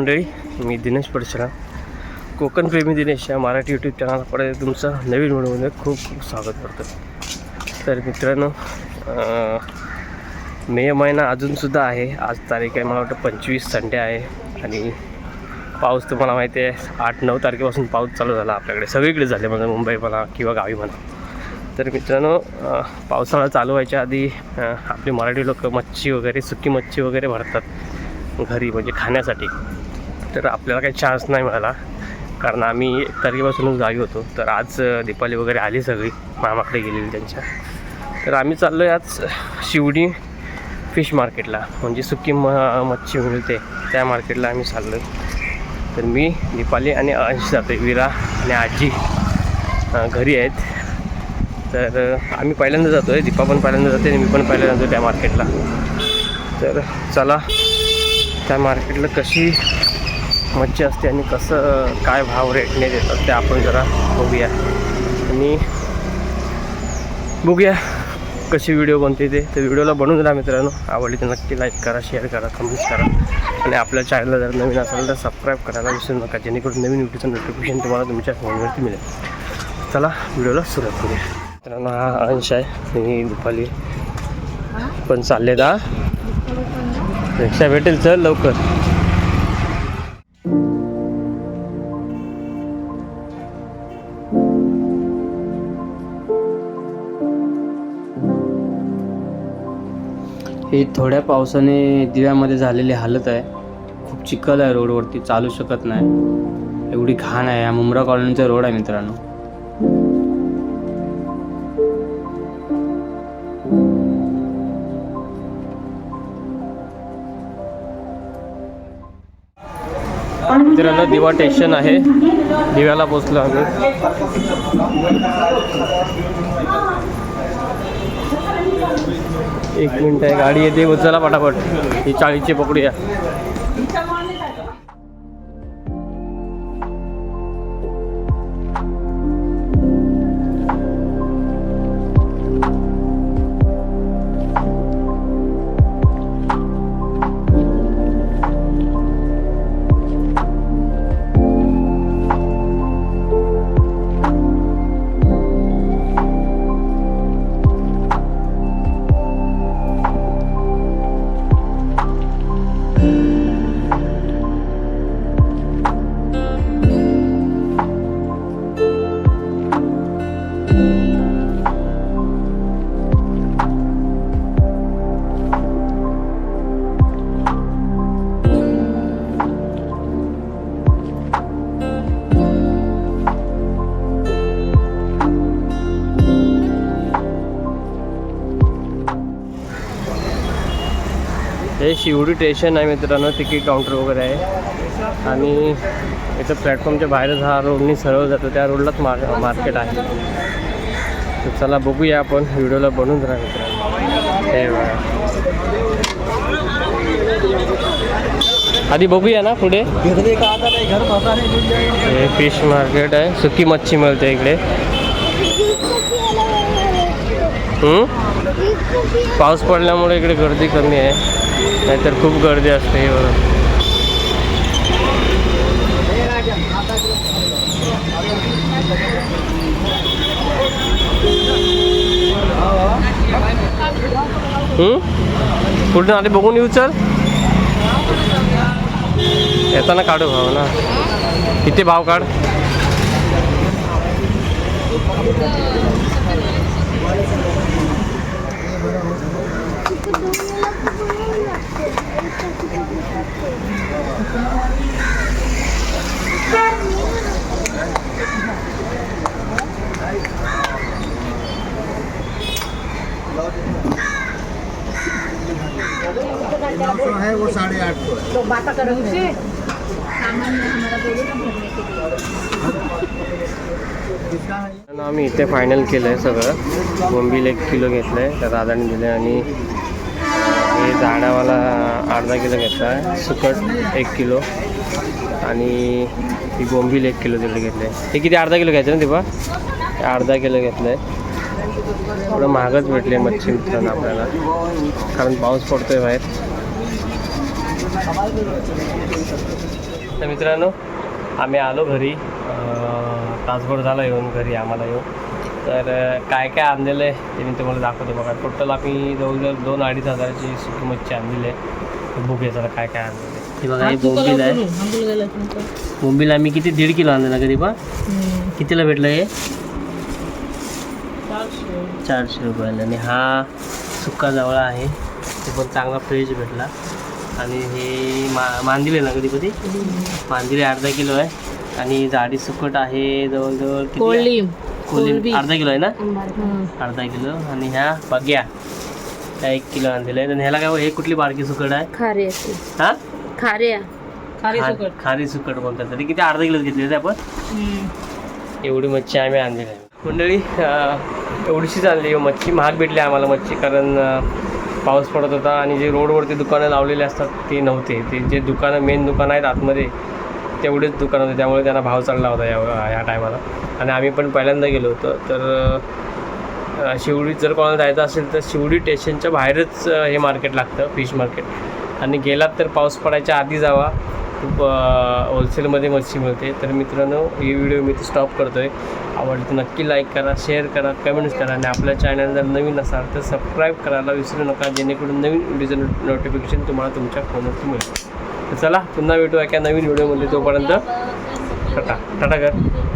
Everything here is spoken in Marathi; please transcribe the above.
मंडळी मी दिनेश परशुराम कोकण प्रेमी दिनेश या मराठी यूट्यूब चॅनलकडे तुमचं नवीन व्हिडिओमध्ये खूप खूप स्वागत करतो तर मित्रांनो मे महिना अजूनसुद्धा आहे. आज तारीख आहे मला वाटतं पंचवीस संडे आहे. आणि पाऊस तुम्हाला माहिती आहे आठ नऊ तारखेपासून पाऊस चालू झाला आपल्याकडे. सगळीकडे झाले म्हणजे मुंबई म्हणा किंवा गावी म्हणा. तर मित्रांनो पावसाळा चालू व्हायच्या आधी आपली मराठी लोक मच्छी वगैरे सुकी मच्छी वगैरे भरतात घरी म्हणजे खाण्यासाठी. तर आपल्याला काही चान्स नाही मिळाला. कारण आम्ही एक तारखेपासूनच गावी होतो. तर आज दीपाली दीपावली वगैरे आली सगळी. मामाकडे गेलेली त्यांच्या. तर आम्ही चाललो आहे आज शिवडी फिश मार्केटला म्हणजे सुकी म मच्छी मिळते त्या मार्केटला आम्ही चाललो आहे तर मी दीपाली आणि अंश जातो आहे विरा आणि आजी घरी आहेत. तर आम्ही पहिल्यांदा जातो आहे दीपा पण पहिल्यांदा जाते आणि मी पण पहिल्यांदा जातो त्या मार्केटला तर चला त्या मार्केटला कशी मच्छी असते आणि कसं काय भाव रेटने देतात ते आपण जरा बघूया. आणि बघूया कशी व्हिडिओ बनते ते. तर व्हिडिओला बनवून राहा मित्रांनो. आवडली तर नक्की लाईक करा शेअर करा कमेंट्स करा. आणि आपल्या चॅनलला जर नवीन असेल तर सबस्क्राईब करायला विसरू नका जेणेकरून नवीन व्हिडिओचं नोटिफिकेशन तुम्हाला तुमच्या फोनवरती मिळेल. चला व्हिडिओला सुरुवात करूया. मित्रांनो हा अंश आहे. मी दुपारी पण चालले दा रिक्षा भेटेल चल लवकर. ही थोड्या पावसाने दिव्यामध्ये झालेली हालत आहे. खूप चिखल आहे रोडवरती चालू शकत नाही. एवढी घाण आहे हा मुंब्रा कॉलनीचा रोड आहे मित्रांनो. मित्रांनो दिवा स्टेशन आहे. दिव्याला पोचलो आम्ही. एक मिनिट आहे गाडी येते उचला पटापट. ही चाळीसची पकडूया हे शिवडी स्टेशन आहे मित्रांनो तिकीट काउंटर वगैरे आहे. आणि इथं प्लॅटफॉर्मच्या बाहेरच हा रोडनी सरळ जातो त्या रोडलाच मार मार्केट आहे. तर चला बघूया आपण व्हिडिओला बनवून राहा मित्रांनो. हे आधी बघूया ना पुढे. हे फिश मार्केट आहे सुकी मच्छी मिळते इकडे. पाऊस पडल्यामुळे इकडे गर्दी कमी आहे. नाहीतर खूप गर्दी असते हे बघा. कुठून बघून येऊ चल. येताना काढू भाव ना किती भाव काढ नौ सौ है वो साढ़े आठ सौ है लोग बात है आम्ही इथे फायनल केलं आहे सगळं. बोंबील एक किलो घेतलं आहे त्या दादाने दिले आणि हे झाडावाला अर्धा किलो घेतला आहे सुकट एक किलो. आणि ही बोंबील एक किलो तिकडे घेतलं आहे हे किती अर्धा किलो घ्यायचं ना दिपा? हे अर्धा किलो घेतलं आहे थोडं महागच भेटले मच्छी मित्रांनो आपल्याला. कारण पाऊस पडतोय बाहेर. तर मित्रांनो आम्ही आलो घरी. तासभर झाला येऊन घरी आम्हाला येऊन. तर काय काय आणलेलं आहे ते मी तुम्हाला दाखवतो बघा. टोटल आम्ही जवळजवळ दोन अडीच हजाराची सुकी मच्छी आणलेली आहे. बघूया जरा काय काय आणलेलं आहे. बघा हे बोंबील आहे. बोंबील आम्ही किती दीड किलो आणलं ना कधी पण कितीला भेटलं हे? चारशे रुपयाला. आणि हा सुक्का जवळ आहे. ते पण चांगला फ्रेश भेटला. आणि हे मा मांदिले ना कधी कधी मांदिले अर्धा किलो आहे. आणि जाडी सुकट आहे जवळजवळ किती आहे? कोळी अर्धा किलो आहे ना? अर्धा किलो. आणि ह्या बग्या. त्या एक किलो आणलेल्या आहेत आणि ह्याला काय हे कुठली बारकी सुकट आहे? खारे हा? खारे खारी सुकट. बोलतात. ती किती अर्धा किलो घेतली होती आपण? एवढी मच्छी आम्ही आणलेली आहे. मंडळी एवढीशीच आणली ही मच्छी. महाग भेटली आम्हाला मच्छी कारण पाऊस पडत होता आणि जे रोडवरती दुकानं लावलेले असतात ते नव्हते. ते जे दुकानं मेन दुकानं आहेत आतमध्ये तेवढेच दुकानं होते. त्यामुळे त्यांना भाव चढला होता या ह्या टायमाला आणि आम्ही पण पहिल्यांदा गेलो होतो. तर शिवडीत शिवडी जर कोणाला जायचं असेल तर शिवडी स्टेशनच्या बाहेरच हे मार्केट लागतं फिश मार्केट आणि गेलात तर पाऊस पडायच्या आधी जावा. खूप होलसेलमध्ये मच्छी मिळते. तर मित्रांनो हे व्हिडिओ मी स्टॉप करतो आहे आवडली तर नक्की लाईक करा शेअर करा कमेंट्स करा. आणि आपल्या चॅनल जर नवीन असाल तर सबस्क्राईब करायला विसरू नका. जेणेकरून नवीन व्हिडिओचं नोटिफिकेशन तुम्हाला तुमच्या फोनवरती मिळेल. तर चला पुन्हा भेटू एका नवीन व्हिडिओमध्ये तोपर्यंत टाटा. टाटा कर.